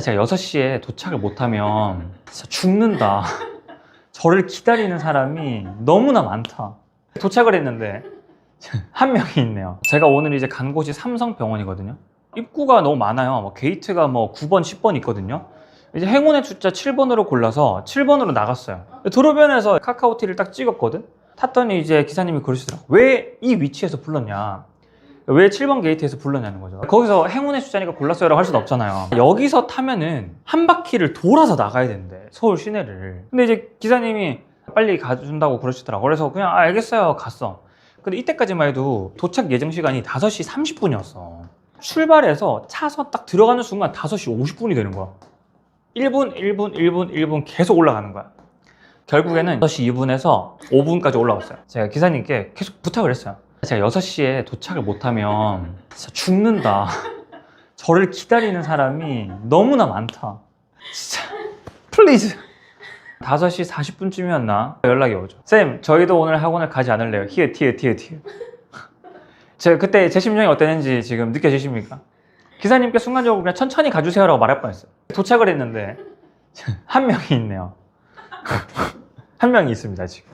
제가 6시에 도착을 못하면 진짜 죽는다. 저를 기다리는 사람이 너무나 많다. 도착을 했는데 한 명이 있네요. 제가 오늘 이제 간 곳이 삼성병원이거든요. 입구가 너무 많아요. 뭐 게이트가 뭐 9번, 10번 있거든요. 이제 행운의 숫자 7번으로 골라서 7번으로 나갔어요. 도로변에서 카카오티를 딱 찍었거든. 탔더니 이제 기사님이 그러시더라고. 왜 이 위치에서 불렀냐? 왜 7번 게이트에서 불렀냐는 거죠. 거기서 행운의 숫자니까 골랐어요라고 할 수는 없잖아요. 여기서 타면은 한 바퀴를 돌아서 나가야 된대. 서울 시내를. 근데 이제 기사님이 빨리 가준다고 그러시더라고. 그래서 그냥 아, 알겠어요. 갔어. 근데 이때까지만 해도 도착 예정 시간이 5시 30분이었어. 출발해서 차선 딱 들어가는 순간 5시 50분이 되는 거야. 1분, 1분, 1분, 1분 계속 올라가는 거야. 결국에는 6시 2분에서 5분까지 올라왔어요. 제가 기사님께 계속 부탁을 했어요. 제가 6시에 도착을 못하면 진짜 죽는다. 저를 기다리는 사람이 너무나 많다. 진짜, 플리즈. 5시 40분쯤이었나? 연락이 오죠. 쌤, 저희도 오늘 학원을 가지 않을래요. 히읗, 히읗, 히읗, 히읗. 제가 그때 제 심정이 어땠는지 지금 느껴지십니까? 기사님께 순간적으로 그냥 천천히 가주세요라고 말할 뻔했어요. 도착을 했는데 한 명이 있네요. 한 명이 있습니다 지금.